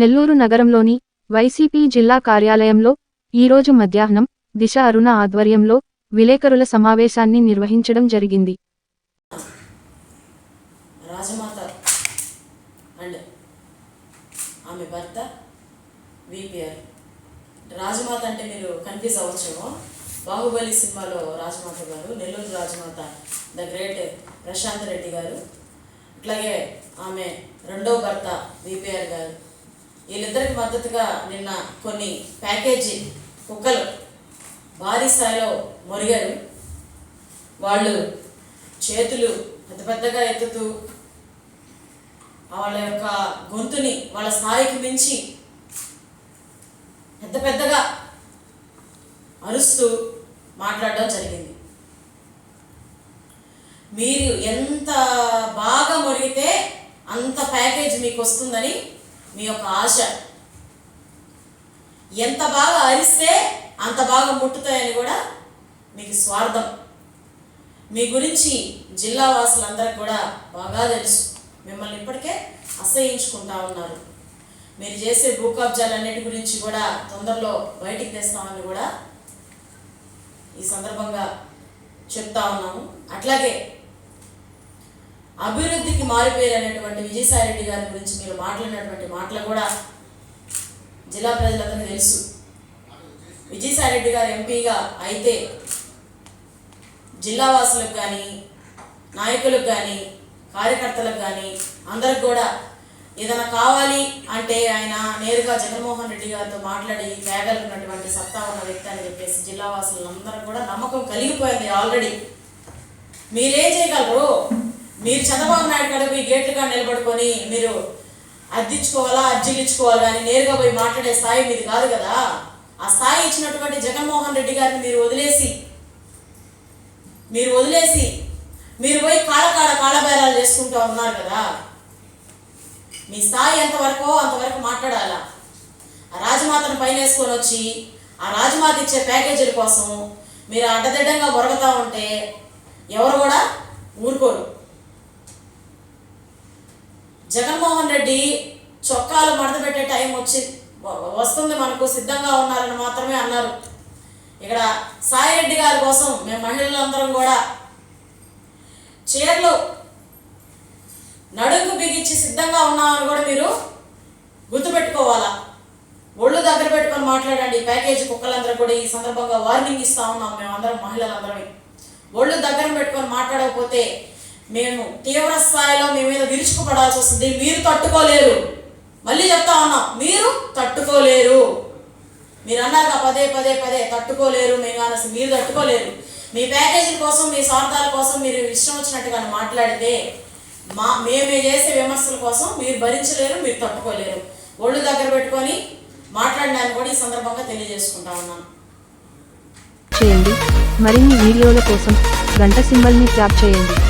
నెల్లూరు నగరంలోని వైసీపీ జిల్లా కార్యాలయంలో ఈరోజు మధ్యాహ్నం దిశ అరుణ ఆధ్వర్యంలో విలేకరుల సమావేశాన్ని నిర్వహించడం జరిగింది. రాజమాత అండ్ ఆమె భర్త విపిఆర్. రాజమాత అంటే మీరు కన్ఫ్యూజ్ అవ్వచ్చేమో. బాహుబలి సినిమాలో రాజమాత గారు నెల్లూరు రాజమాత ద గ్రేట్ ప్రశాంత్ రెడ్డి గారు. అట్లాగే ఆమె రెండో భర్త విపిఆర్ గారు. వీళ్ళిద్దరికి మద్దతుగా నిన్న కొన్ని ప్యాకేజీ కుక్కలు భారీ స్థాయిలో మొరిగారు. వాళ్ళు చేతులు పెద్ద పెద్దగా ఎత్తుతూ వాళ్ళ యొక్క గొంతుని వాళ్ళ స్థాయికి మించి పెద్ద పెద్దగా అరుస్తూ మాట్లాడడం జరిగింది. మీరు ఎంత బాగా మొరిగితే అంత ప్యాకేజ్ మీకు వస్తుందని మీ యొక్క ఆశ. ఎంత బాగా అరిస్తే అంత బాగా ముట్టుతాయని కూడా మీకు స్వార్థం. మీ గురించి జిల్లా వాసులందరికీ కూడా బాగా తెలుసు. మిమ్మల్ని ఇప్పటికే అసహించుకుంటా ఉన్నారు. మీరు చేసే భూ కబ్జాలన్నిటి గురించి కూడా తొందరలో బయటికి తెస్తామని కూడా ఈ సందర్భంగా చెప్తా ఉన్నాము. అట్లాగే అభివృద్ధికి మారిపోయారనేటువంటి విజయసాయి రెడ్డి గారి గురించి మీరు మాట్లాడినటువంటి మాటలు కూడా జిల్లా ప్రజలందరికీ తెలుసు. విజయసాయి రెడ్డి గారు ఎంపీగా అయితే జిల్లా వాసులకు కానీ నాయకులకు కానీ కార్యకర్తలకు కానీ అందరికి కూడా ఏదైనా కావాలి అంటే ఆయన నేరుగా జగన్మోహన్ రెడ్డి గారితో మాట్లాడి తేగలిగినటువంటి సత్తా ఉన్న వ్యక్తి అని చెప్పేసి జిల్లా వాసులందరూ కూడా నమ్మకం కలిగిపోయింది ఆల్రెడీ. మీరేం చేయగలరు మీరు చంద్రబాబు నాయుడు కడ పోయి గేట్లుగా నిలబడుకొని మీరు అద్దించుకోవాలా అర్జీలు అని కానీ నేరుగా పోయి మాట్లాడే స్థాయి మీది కాదు కదా. ఆ స్థాయి ఇచ్చినటువంటి జగన్మోహన్ రెడ్డి గారిని మీరు వదిలేసి మీరు వదిలేసి మీరు పోయి కాళ్ళ కాళ్ళ కాళ్ళబేరాలు చేసుకుంటూ ఉన్నారు కదా. మీ స్థాయి ఎంతవరకు అంతవరకు మాట్లాడాలా? ఆ రాజమాతను పైన వేసుకొని వచ్చి ఆ రాజమాత ఇచ్చే ప్యాకేజీల కోసం మీరు అడ్డదిడ్డంగా మొరగతా ఉంటే ఎవరు కూడా ఊరుకోరు. జగన్మోహన్ రెడ్డి చొక్కాలు మడత పెట్టే టైం వచ్చి వస్తుంది మనకు సిద్ధంగా ఉన్నారని మాత్రమే అన్నారు. ఇక్కడ సాయిరెడ్డి గారి కోసం మేము మహిళలందరం కూడా చీరలు నడుంకు బిగించి సిద్ధంగా ఉన్నామని కూడా మీరు గుర్తుపెట్టుకోవాలా? ఒళ్ళు దగ్గర పెట్టుకొని మాట్లాడండి. ప్యాకేజీ కుక్కలందరూ కూడా ఈ సందర్భంగా వార్నింగ్ ఇస్తా ఉన్నాం. మేమందరం మహిళలందరమే. ఒళ్ళు దగ్గర పెట్టుకొని మాట్లాడకపోతే మేము తీవ్ర స్థాయిలో మీ మీద విరుచుకుపడాల్సి వస్తుంది. మీరు తట్టుకోలేరు. మళ్ళీ చెప్తా ఉన్నా మీరు తట్టుకోలేరు. మీరు అన్నారు పదే పదే పదే తట్టుకోలేరు మేము కానీ మీరు తట్టుకోలేరు. మీ ప్యాకేజీల కోసం మీ స్వార్థాల కోసం మీరు ఇష్టం వచ్చినట్టుగా మాట్లాడితే మా మేమే చేసే విమర్శల కోసం మీరు భరించలేరు మీరు తట్టుకోలేరు. ఒళ్ళు దగ్గర పెట్టుకొని మాట్లాడడానికి కూడా ఈ సందర్భంగా తెలియజేసుకుంటా ఉన్నాను. చేయండి. మరిన్ని వీడియోల కోసం గంట సింబల్ని ట్యాప్ చేయండి.